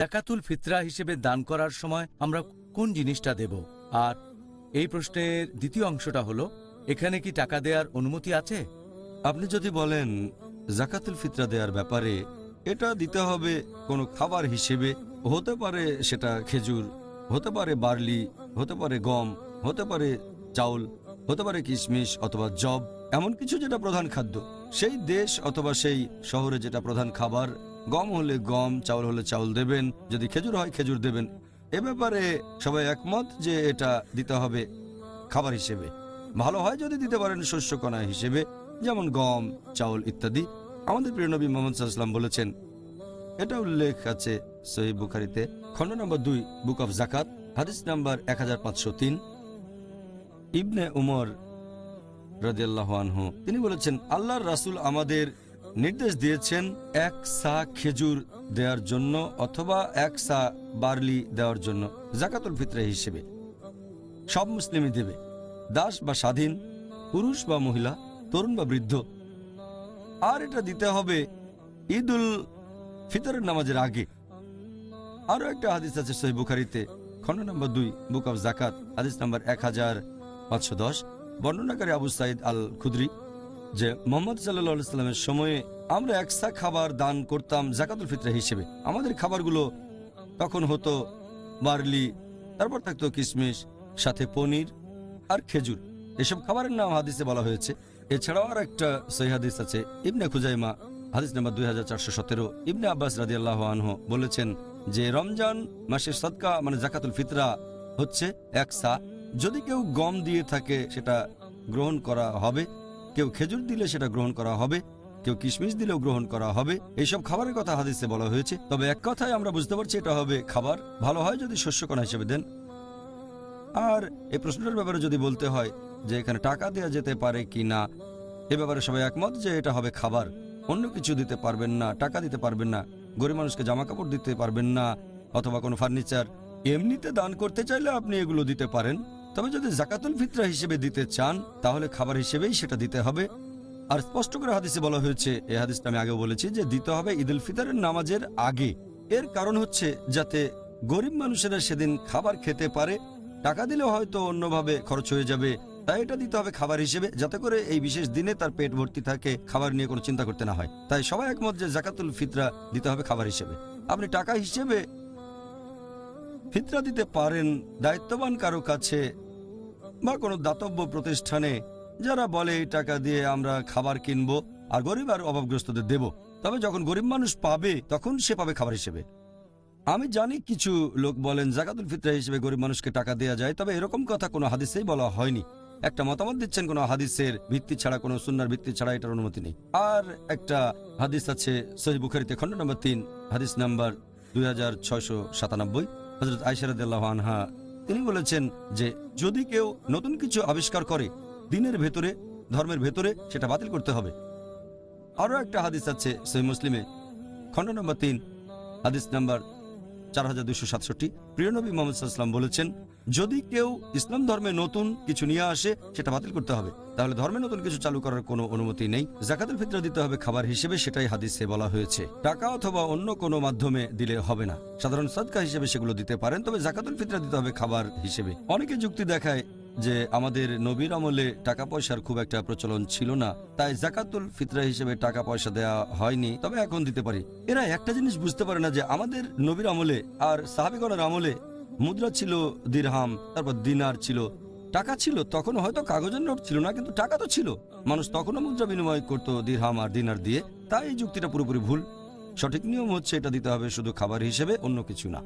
জাকাতুল ফিতরা হিসেবে দান করার সময় আমরা কোন জিনিসটা দেব? আর এই প্রশ্নের দ্বিতীয় অংশটা হলো, এখানে কি টাকা দেওয়ার অনুমতি আছে? আপনি যদি বলেন জাকাতুল ফিতরা দেওয়ার ব্যাপারে, এটা দিতে হবে কোনো খাবার হিসেবে, হতে পারে সেটা খেজুর, হতে পারে বার্লি, হতে পারে গম, হতে পারে চাউল, হতে পারে কিশমিশ অথবা জব এমন কিছু যেটা প্রধান খাদ্য। সেই দেশ অথবা সেই শহরে যেটা প্রধান খাবার গম হলে গম, চাউল হলে চাউল দেবেন, যদি খেজুর হয় খেজুর দেবেন। এ ব্যাপারে সবাই একমত যে এটা দিতে হবে খাবার হিসেবে। ভালো হয় যদি দিতে পারেন শস্যকণা হিসেবে, যেমন গম, চাউল ইত্যাদি। আমাদের প্রিয় নবী মোহাম্মদ সাল্লাম বলেছেন, এটা উল্লেখ আছে সহি বুখারিতে, খণ্ড নম্বর দুই, বুক অফ জাকাত হাদিস নাম্বার এক হাজার পাঁচশো তিন। ইবনে উমর রাজিয়াল্লাহ তিনি বলেছেন, আল্লাহর রাসূল আমাদের নির্দেশ দিয়েছেন এক সা খেজুর দেওয়ার জন্য অথবা এক সা বার্লি দেওয়ার জন্য, জাকাতুল ফিতরা হিসেবে। সব মুসলিমই দেবে। দাস বা স্বাধীন, পুরুষ বা মহিলা, তরুণ বা বৃদ্ধ। আর এটা দিতে হবে ঈদুল ফিতরের নামাজের আগে। আরও একটা হাদিস আছে সহি বুখারিতে, খণ্ড নম্বর দুই, বুক অফ জাকাত, হাদিস নম্বর এক হাজার পাঁচশো দশ, বর্ণনাকারী আবু সাইদ আল খুদরি যে মোহাম্মদ সাল্লাহ সাল্লামের সময়ে আমরা একসা খাবার দান করতাম জাকাতুল ফিতরা হিসেবে। আমাদের খাবারগুলো তখন হতো বার্লি, তারপর থাকতো কিশমিশ সাথে পনির আর খেজুর। এসব খাবারের নাম হাদিসে বলা হয়েছে। এছাড়াও আর একটা সহি আছে। ইবনে খুজাইমা, হাদিস নাম্বার দুই হাজার চারশো সতেরো। ইবনে আব্বাস রাজি আল্লাহ আনহু বলেছেন যে, রমজান মাসের সদকা মানে জাকাতুল ফিতরা হচ্ছে একসা। যদি কেউ গম দিয়ে থাকে, সেটা গ্রহণ করা হবে। কেউ খেজুর দিলে সেটা গ্রহণ করা হবে, কেউ কিশমিশ দিলেও গ্রহণ করা হবে। এইসব খাবারের কথা হাদিসে বলা হয়েছে। তবে এক কথায় আমরা বুঝতে পারছি এটা হবে খাবার। ভালো হয় যদি শস্যকণা হিসেবে দেন। আর এই প্রশ্নটার ব্যাপারে যদি বলতে হয় যে এখানে টাকা দেওয়া যেতে পারে কি না, এ ব্যাপারে সবাই একমত যে এটা হবে খাবার। অন্য কিছু দিতে পারবেন না, টাকা দিতে পারবেন না, গরিব মানুষকে জামা কাপড় দিতে পারবেন না, অথবা কোনো ফার্নিচার। এমনিতে দান করতে চাইলে আপনি এগুলো দিতে পারেন। তবে যদি জাকাতুল ফিতরা হিসেবে দিতে চান, তাহলে খাবার হিসেবেই সেটা দিতে হবে। আর স্পষ্ট করে হাদিসে বলা হয়েছে এই হাদিসটা আমি আগেও বলেছি, যে দিতে হবে ঈদুল ফিতরের নামাজের আগে। এর কারণ হচ্ছে যাতে গরিব মানুষেরা সেদিন খাবার খেতে পারে, টাকা দিলেও হয়তো অন্যভাবে খরচ হয়ে যাবে। তাই এটা দিতে হবে খাবার হিসেবে, যাতে করে এই বিশেষ দিনে তার পেট ভর্তি থাকে, খাবার নিয়ে কোনো চিন্তা করতে না হয়। তাই সবাই একমত যে জাকাতুল ফিতরা দিতে হবে খাবার হিসেবে। আপনি টাকা হিসেবে ফিতরা দিতে পারেন দায়িত্ববান কারও কাছে বা কোনো দাতব্য প্রতিষ্ঠানে, যারা বলে, এই টাকা দিয়ে আমরা খাবার কিনবো আর গরিব আর অভাবগ্রস্তদের দেব। তবে যখন গরিব মানুষ পাবে, তখন সে পাবে খাবার হিসেবে। আমি জানি কিছু লোক বলেন, জাকাতুল ফিতরা হিসেবে গরিব মানুষকে টাকা দেওয়া যায়। তবে এরকম কথা কোনো হাদিসেই বলা হয়নি। একটা মতামত দিচ্ছেন, কোনো হাদিসের ভিত্তি ছাড়া, কোনো সুন্নার ভিত্তি ছাড়া এটার অনুমতি নেই। আর একটা হাদিস আছে সহি বুখারিতে, খণ্ড নম্বর তিন, হাদিস নাম্বার দুই হাজার ছয়শো সাতানব্বই। হজরত আইসারদাল্লাহ আনহা, তিনি বলেছেন যে, যদি কেউ নতুন কিছু আবিষ্কার করে, দিনের ভেতরে, ধর্মের ভেতরে, সেটা বাতিল করতে হবে। আরও একটা হাদিস আছে সেই মুসলিমে, খণ্ড নম্বর তিন, হাদিস নাম্বার চার হাজার সাতষট্টি। মোহাম্মদ সাল্লাম বলেছেন, যদি কেউ ইসলাম ধর্মে নতুন কিছু নিয়ে আসে, সেটা বাতিল করতে হবে। তাহলে ধর্মে নতুন কিছু চালু করার কোনো অনুমতি নেই। জাকাতুল ফিতরা দিতে হবে খাবার হিসেবে, সেটাই হাদিসে বলা হয়েছে। টাকা অথবা অন্য কোনো মাধ্যমে দিলে হবে না। সাধারণ সদকা হিসেবে সেগুলো দিতে পারেন, তবে জাকাতুল ফিতরা দিতে হবে খাবার হিসেবে। অনেকে যুক্তি দেখায় যে আমাদের নবীর আমলে টাকা পয়সার খুব একটা প্রচলন ছিল না। তাই জাকাতুল ফিতরা হিসেবে টাকা পয়সা দেওয়া হয়নি, তবে এখন দিতে পারি। এরা একটা জিনিস বুঝতে পারে না যে আমাদের নবীর আমলে আর সাহাবিগণের আমলে মুদ্রা ছিল দিরহাম, তারপর দিনার ছিল। টাকা ছিল, তখন হয়তো কাগজের নোট ছিল না, কিন্তু টাকা তো ছিল। মানুষ তখনও মুদ্রা বিনিময় করত দিরহাম আর দিনার দিয়ে। তাই এই যুক্তিটা পুরোপুরি ভুল। সঠিক নিয়ম হচ্ছে এটা দিতে হবে শুধু খাবার হিসেবে, অন্য কিছু না।